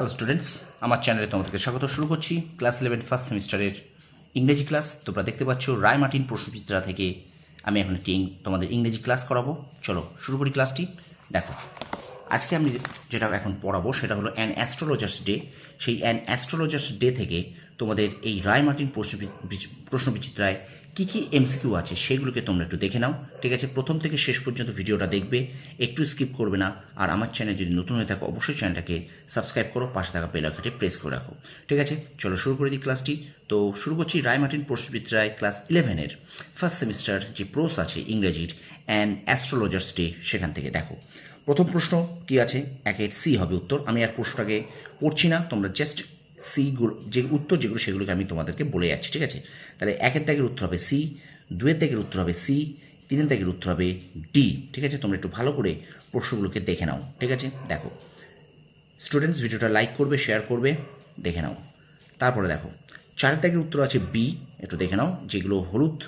Hello students আমার চ্যানেলে তোমাদেরকে স্বাগত শুরু করছি। ক্লাস ইলেভেন ফার্স্ট সেমিস্টারের ইংরেজি ক্লাস তোমরা দেখতে পাচ্ছ রায় মার্টিন প্রশ্নচিত্রা থেকে আমি এখন একটি তোমাদের ইংরেজি ক্লাস করাবো। চলো, শুরু করি ক্লাসটি দেখো, আজকে আমি যেটা এখন পড়াবো সেটা হলো অ্যান অ্যাস্ট্রোলজার্স ডে সেই অ্যান অ্যাস্ট্রোলজার্স ডে থেকে তোমাদের এই রায় মার্টিন প্রশ্ন প্রশ্নবিচিত্রায় কী কী এমসিকিউ আছে সেগুলোকে তোমরা একটু দেখে নাও। ঠিক আছে, প্রথম থেকে শেষ পর্যন্ত ভিডিওটা দেখবে, একটু স্কিপ করবে না, আর আমার চ্যানেল যদি নতুন হয়ে থাকো, অবশ্যই চ্যানেলটাকে সাবস্ক্রাইব করো, পাশে থাকা বেল আইকনটি প্রেস করে রাখো। ঠিক আছে, চলো শুরু করে দিই ক্লাসটি তো শুরু করছি রায় মার্টিন প্রশ্নবিদ্যায় ক্লাস ইলেভেনের ফার্স্ট সেমিস্টার যে প্রোস আছে ইংরেজির অ্যান্ড অ্যাস্ট্রোলজার্স ডে সেখান থেকে দেখো। প্রথম প্রশ্ন কি আছে? একের সি হবে উত্তর। আমি আর প্রশ্নটাকে পড়ছি না, তোমরা জাস্ট সিগুলো, যে উত্তর যেগুলো, সেগুলোকে আমি তোমাদেরকে বলে যাচ্ছি, ঠিক আছে? তাহলে একের দাগের উত্তর হবে সি, দুয়ের দাগের উত্তর হবে সি, তিনের দাগের উত্তর হবে ডি, ঠিক আছে? তোমরা একটু ভালো করে প্রশ্নগুলোকে দেখে নাও, ঠিক আছে? দেখো স্টুডেন্টস ভিডিওটা লাইক করবে শেয়ার করবে, দেখে নাও। তারপরে দেখো চার দাগের উত্তর আছে বি, একটু দেখে নাও, যেগুলো হলুদ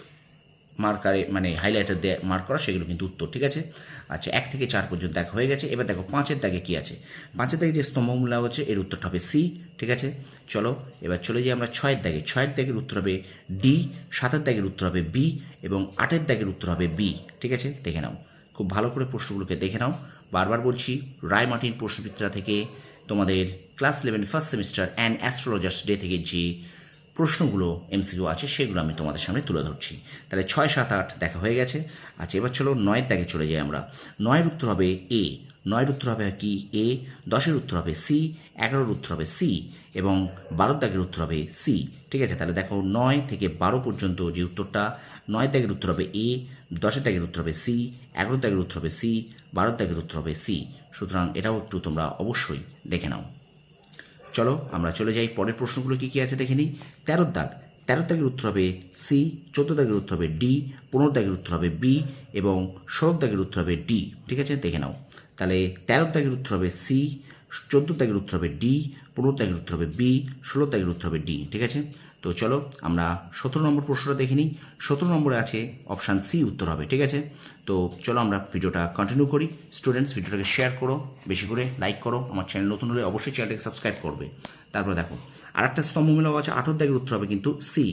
মার্কারে মানে হাইলাইটার দিয়ে মার্ক করা, সেগুলো কিন্তু উত্তর, ঠিক আছে? আচ্ছা এক থেকে চার পর্যন্ত দেখা হয়ে গেছে। এবার দেখো, পাঁচের দাগে কি আছে? পাঁচের দাগে যে স্তম্ভমূলা হচ্ছে, এর উত্তরটা হবে সি ঠিক আছে? চলো, এবার চলে যাই আমরা ছয়ের দাগে। ছয়ের দাগের উত্তর হবে ডি সাতের দাগের উত্তর হবে বি এবং আটের দাগের উত্তর হবে বি ঠিক আছে? দেখে নাও। খুব ভালো করে প্রশ্নগুলোকে দেখে নাও। বারবার বলছি, রায় মার্টিন প্রশ্নবিদ্যা থেকে তোমাদের class eleven first semester and astrologer's day থেকে যে প্রশ্নগুলো এমসিকিউ আছে, সেগুলো আমি তোমাদের সামনে তুলে ধরছি। তাহলে ছয়, সাত, আট দেখা হয়ে গেছে। আচ্ছা এবার চলো নয়ের দাগে চলে যাই আমরা। নয়ের উত্তর হবে এ নয়ের উত্তর হবে কি এ দশের উত্তর হবে সি এগারোর উত্তর হবে সি এবং বারোর দাগের উত্তর হবে সি ঠিক আছে, তাহলে দেখো নয় থেকে বারো পর্যন্ত যে উত্তরটা নয় দাগের উত্তর হবে এ দশের দাগের উত্তর হবে সি এগারোর দাগের উত্তর হবে সি বারোর দাগের উত্তর হবে সি সুতরাং এটাও একটু তোমরা অবশ্যই দেখে নাও। চলো, আমরা চলে যাই। পরের প্রশ্নগুলো কি কি আছে দেখে নিই। তেরোর দাগ। তেরো দাগের উত্তর হবে সি চোদ্দ দাগের উত্তর হবে ডি পনেরো দাগের উত্তর হবে বি এবং ষোলো দাগের উত্তর হবে ডি ঠিক আছে? দেখে নাও। তাহলে তেরো দাগের উত্তর হবে সি চোদ্দ দাগের উত্তর হবে ডি পনেরো দাগের উত্তর হবে বি ষোলো দাগের উত্তর হবে ডি ঠিক আছে? তো চলো আমরা সতেরো নম্বর প্রশ্নটা দেখে নিই। সতেরো নম্বরে আছে অপশান সি উত্তর হবে, ঠিক আছে? তো চলো আমরা ভিডিওটা কন্টিনিউ করি। স্টুডেন্টস ভিডিওটাকে শেয়ার করো, বেশি করে লাইক করো। আমার চ্যানেল নতুন হলে অবশ্যই চ্যানেলটাকে সাবস্ক্রাইব করবে। তারপরে দেখো আর একটা স্তম্ভমূলক আছে, আঠের দাগের উত্তর হবে কিন্তু সি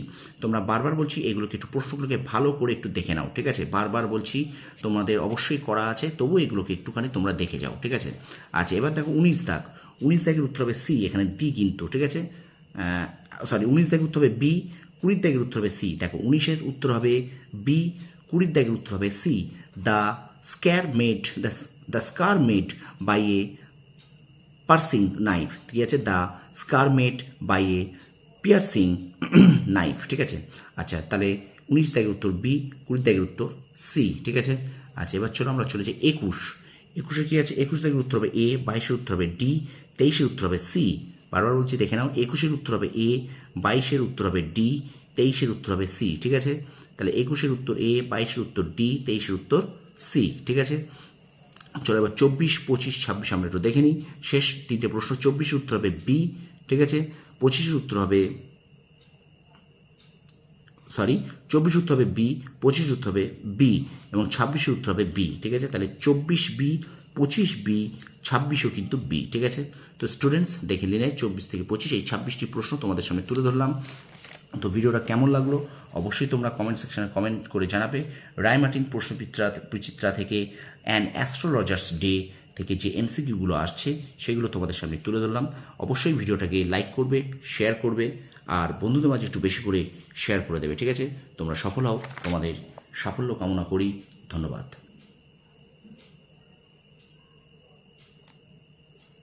তোমরা বারবার বলছি, এগুলোকে একটু প্রশ্নগুলোকে ভালো করে একটু দেখে নাও, ঠিক আছে? বারবার বলছি, তোমাদের অবশ্যই করা আছে তবু এগুলোকে একটুখানি তোমরা দেখে যাও, ঠিক আছে? আচ্ছা এবার দেখো উনিশ দাগ। উনিশ দাগের উত্তর হবে সি এখানে ডি কিন্তু, ঠিক আছে? সরি উনিশ দাগের উত্তর হবে বি কুড়ির দাগের উত্তর হবে সি দেখো, উনিশের উত্তর হবে বি কুড়ির দাগের উত্তর হবে C the scar made the scar made by a piercing knife ঠিক আছে? The scar made by a piercing knife ঠিক আছে? আচ্ছা তাহলে উনিশ দাগের উত্তর বি কুড়ি দাগের উত্তর সি ঠিক আছে? আচ্ছা এবার চলো আমরা চলে যাই একুশ। একুশে কি আছে? একুশ দাগের উত্তর হবে এ বাইশের উত্তর হবে ডি তেইশের উত্তর হবে সি বারবার বলছি, দেখে নাও, একুশের উত্তর হবে এ বাইশের উত্তর হবে ডি তেইশের উত্তর হবে সি ঠিক আছে? তাহলে একুশের উত্তর এ বাইশের উত্তর ডি তেইশের উত্তর সি ঠিক আছে? চলো এবার চব্বিশ, পঁচিশ, ছাব্বিশ আমরা একটু দেখে নিই। শেষ তিনটে প্রশ্ন, চব্বিশের উত্তর হবে বি ঠিক আছে? পঁচিশের উত্তর হবে সরি চব্বিশ উত্তর হবে বি পঁচিশ উত্তর হবে বি এবং ছাব্বিশের উত্তর হবে বি ঠিক আছে? তাহলে চব্বিশ বি পঁচিশ বি, ছাব্বিশও কিন্তু বি, ঠিক আছে? তো স্টুডেন্টস দেখে নিলে চব্বিশ থেকে পঁচিশ, এই ছাব্বিশটি প্রশ্ন তোমাদের সামনে তুলে ধরলাম। তো ভিডিওটা কেমন লাগল? অবশ্যই তোমরা কমেন্ট সেকশনে কমেন্ট করে জানাবে। রায় মার্টিন প্রশ্নবিচিত্রা, বিচিত্রা থেকে অ্যান অ্যাস্ট্রোলজার্স ডে থেকে যে এমসিকিউগুলো আসছে, সেগুলো তোমাদের সামনে তুলে ধরলাম। অবশ্যই ভিডিওটাকে লাইক করবে শেয়ার করবে, আর বন্ধুদের মাঝে একটু বেশি করে শেয়ার করে দেবে, ঠিক আছে? তোমরা সফল হও। তোমাদের সাফল্য কামনা করি। ধন্যবাদ।